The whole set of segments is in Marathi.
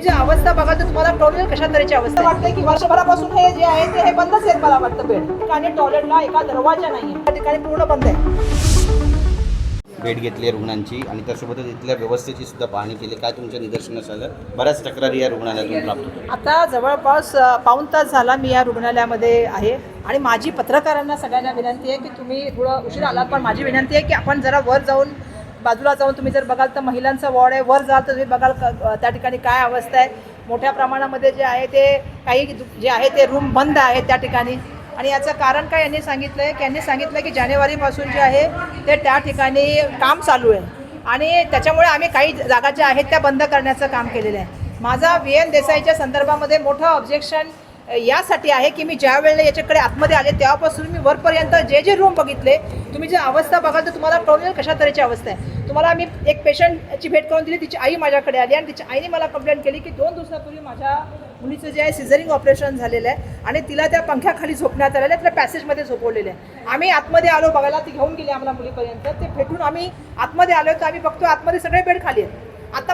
जी अवस्था बघा तर तुम्हाला टॉयलेट कशा तऱ्हेची अवस्था वाटते की वर्षभरापासून हे जे आहे ते हे बंदच आहेत मला वाटतं बेड. आणि टॉयलेटला एका दरवाजा नाही त्या ठिकाणी पूर्ण बंद आहे भेट घेतली आहे रुग्णांची आणि त्यासोबतच इथल्या व्यवस्थेची सुद्धा पाहणी केली. काय तुमच्या निदर्शनास आलं? बऱ्याच तक्रारी या रुग्णालयातून प्राप्त आता जवळपास अ, पाऊण तास झाला मी या रुग्णालयामध्ये आहे. आणि माझी पत्रकारांना सगळ्यांना विनंती आहे की तुम्ही थोडं उशीर आलात पण माझी विनंती आहे की आपण जरा वर जाऊन बाजूला जाऊन तुम्ही जर बघाल तर महिलांचा वॉर्ड आहे वर जाल तर तुम्ही बघाल त्या ठिकाणी काय अवस्था आहे. मोठ्या प्रमाणामध्ये जे आहे ते काही जे आहे ते रूम बंद आहे त्या ठिकाणी. आणि याचं कारण काय यांनी सांगितलं आहे की यांनी सांगितलं की जानेवारीपासून जे आहे ते त्या ठिकाणी काम चालू आहे. आणि त्याच्यामुळे आम्ही काही जागा ज्या आहेत त्या बंद करण्याचं काम केलेलं आहे. माझा व्ही एन देसाईच्या संदर्भामध्ये मोठं ऑब्जेक्शन यासाठी आहे की मी ज्या वेळेला याच्याकडे आतमध्ये आले तेव्हापासून मी वरपर्यंत जे जे रूम बघितले तुम्ही जे अवस्था बघाल तर तुम्हाला कळून कशा तऱ्हेची अवस्था आहे. तुम्हाला मी एक पेशंटची भेट करून दिली तिची आई माझ्याकडे आली आणि तिच्या आईने मला कंप्लेंट केली की दोन दिवसापूर्वी माझ्या मुलीचं जे आहे सिझरिंग ऑपरेशन झालेलं आहे आणि तिला त्या पंख्याखाली झोपण्यात आलेलं आहे तिला पॅसेजमध्ये झोपवलेलं आहे. आम्ही आतमध्ये आलो बघायला ती घेऊन गेली आम्हाला मुलीपर्यंत. ते भेटून आम्ही आतमध्ये आलो तर आम्ही बघतो आतमध्ये सगळे बेड खाली आहेत.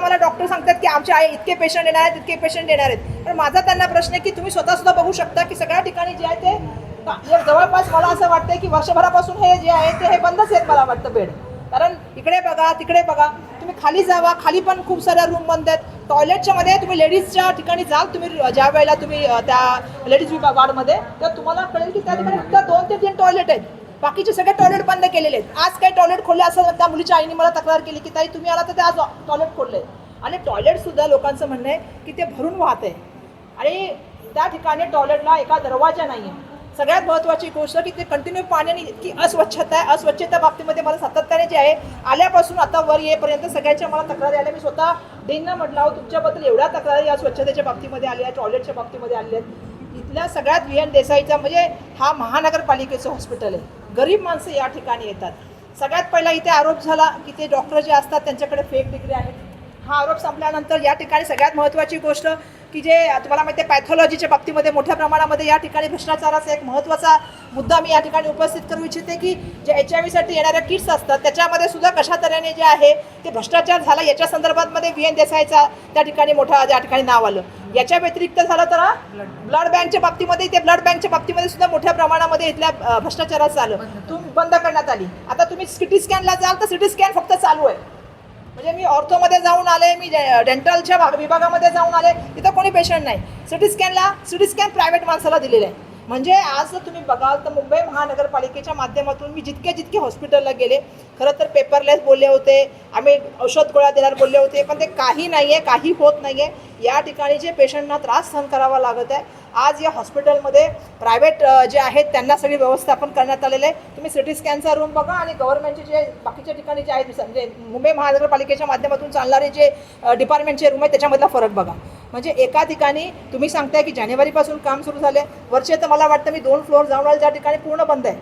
आता मला डॉक्टर सांगतात की आमच्या आई इतके पेशंट येणार आहेत इतके पेशंट येणार आहेत. पण माझा त्यांना प्रश्न आहे की तुम्ही स्वतः सुद्धा बघू शकता की सगळ्या ठिकाणी जे आहे ते जवळपास मला असं वाटतंय की वर्षभरापासून हे जे आहे ते हे बंदच आहेत मला वाटतं बेड. कारण इकडे बघा तिकडे बघा तुम्ही खाली जावा खाली पण खूप साऱ्या रूम बंद आहेत. टॉयलेटच्या मध्ये तुम्ही लेडीजच्या ठिकाणी जाल तुम्ही ज्या वेळेला तुम्ही त्या लेडीज विभाग वार्डमध्ये तर तुम्हाला कळेल की त्या ठिकाणी फक्त दोन ते तीन टॉयलेट आहेत. बाकीचे सगळे टॉयलेट बंद केलेले आहेत. आज काही टॉयलेट खोलले असं त्या मुलीच्या आईने मला तक्रार केली की ताई तुम्ही आला तर ते आज टॉयलेट खोलले. आणि टॉयलेटसुद्धा लोकांचं म्हणणं आहे की ते भरून वाहत. आहे आणि त्या ठिकाणी टॉयलेटला एका दरवाजा नाही आहे सगळ्यात महत्त्वाची गोष्ट की ते कंटिन्यू पाण्याने इतकी अस्वच्छता आहे. अस्वच्छता बाबतीमध्ये मला सातत्याने जे आहे आल्यापासून आता वर येईपर्यंत सगळ्याच्या मला तक्रारी आल्या. मी स्वतः डेंना म्हटलं अहो तुमच्याबद्दल एवढ्या तक्रारी या स्वच्छतेच्या बाबतीमध्ये आल्या आहेत टॉयलेटच्या बाबतीमध्ये आल्या. आहेत इथल्या सगळ्यात व्ही एन देसाईचा म्हणजे हा महानगरपालिकेचं हॉस्पिटल आहे. गरीब माणसं या ठिकाणी येतात. सगळ्यात पहिला इथे आरोप झाला की ते डॉक्टर जे असतात त्यांच्याकडे फेक डिग्री आहेत. हा आरोप संपल्यानंतर या ठिकाणी सगळ्यात महत्त्वाची गोष्ट की जे तुम्हाला माहिती आहे पॅथॉलॉजीच्या बाबतीमध्ये मोठ्या प्रमाणामध्ये या ठिकाणी भ्रष्टाचाराचा एक महत्त्वाचा मुद्दा मी या ठिकाणी उपस्थित करू इच्छिते की जे एच आय व्हीसाठी येणाऱ्या किट्स असतात त्याच्यामध्ये सुद्धा कशा तऱ्हेने जे आहे ते भ्रष्टाचार झाला याच्या संदर्भातमध्ये व्ही एन देसाईचा त्या ठिकाणी मोठा त्या ठिकाणी नाव आलं. याच्या व्यतिरिक्त झालं तर ब्लड बँकच्या बाबतीमध्ये ते ब्लड बँकच्या बाबतीमध्ये सुद्धा मोठ्या प्रमाणामध्ये इथल्या भ्रष्टाचाराचं आलं तुम बंद करण्यात आली. आता तुम्ही सिटी स्कॅनला जाल तर सिटी स्कॅन फक्त चालू आहे. म्हणजे मी ऑर्थोमध्ये जाऊन आले मी डे- डेंटलच्या भाग विभागामध्ये जाऊन आले तिथं कोणी पेशंट नाही. सिटी स्कॅनला सिटी स्कॅन प्रायव्हेट माणसाला दिलेलं आहे. म्हणजे आज जर तुम्ही बघाल तर मुंबई महानगरपालिकेच्या माध्यमातून मी जितके जितके हॉस्पिटलला गेले खरं तर पेपरलेस बोलले होते आम्ही औषध गोळ्या देणार बोलले होते पण ते काही नाही आहे काही होत नाही आहे या ठिकाणी जे पेशंटना त्रास सहन करावा लागत आहे आज या हॉस्पिटलमध्ये प्रायव्हेट जे आहेत त्यांना सगळी व्यवस्थापन करण्यात आलेलं आहे. तुम्ही सिटी स्कॅनचा रूम बघा आणि गव्हर्नमेंटचे जे बाकीच्या ठिकाणी जे आहेत म्हणजे मुंबई महानगरपालिकेच्या माध्यमातून चालणारे जे डिपार्टमेंटचे रूम आहेत त्याच्यामधला फरक बघा. म्हणजे एका ठिकाणी तुम्ही सांगताय की जानेवारीपासून काम सुरू झाले वर्षे तर मला वाटतं मी दोन फ्लोअर जाऊन आले ज्या ठिकाणी पूर्ण बंद आहे.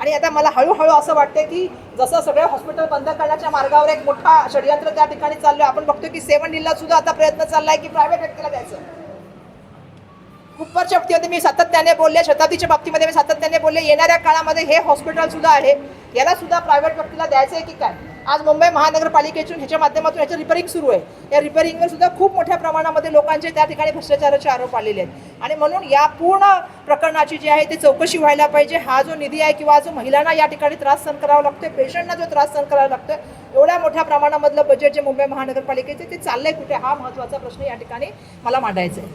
आणि आता मला हळूहळू असं वाटतं की जसं सगळे हॉस्पिटल बंद करण्याच्या मार्गावर एक मोठा षडयंत्र त्या ठिकाणी चाललं आपण बघतोय की सेवन डीलला सुद्धा आता प्रयत्न चाललाय की प्रायव्हेट व्यक्तीला द्यायचं. कुपरच्या बाबतीमध्ये मी सातत्याने बोलले शताब्दीच्या बाबतीमध्ये मी सातत्याने बोलले येणाऱ्या काळामध्ये हे हॉस्पिटल सुद्धा आहे. याला सुद्धा प्रायव्हेट व्यक्तीला द्यायचं आहे की काय? आज मुंबई महानगरपालिकेतून ह्याच्या माध्यमातून ह्याचं रिपेरिंग सुरू आहे. या रिपेरिंगवर सुद्धा खूप मोठ्या प्रमाणामध्ये लोकांचे त्या ठिकाणी भ्रष्टाचाराचे आरोप आलेले आहेत. आणि म्हणून या पूर्ण प्रकरणाची जी आहे ती चौकशी व्हायला पाहिजे. हा जो निधी आहे किंवा जो महिलांना या ठिकाणी त्रास सहन करावा लागतोय पेशंटना जो त्रास सहन करावा लागतोय एवढ्या मोठ्या प्रमाणामधलं बजेट जे मुंबई महानगरपालिकेचे ते चाललंय कुठे? हा महत्त्वाचा प्रश्न या ठिकाणी मला मांडायचा आहे.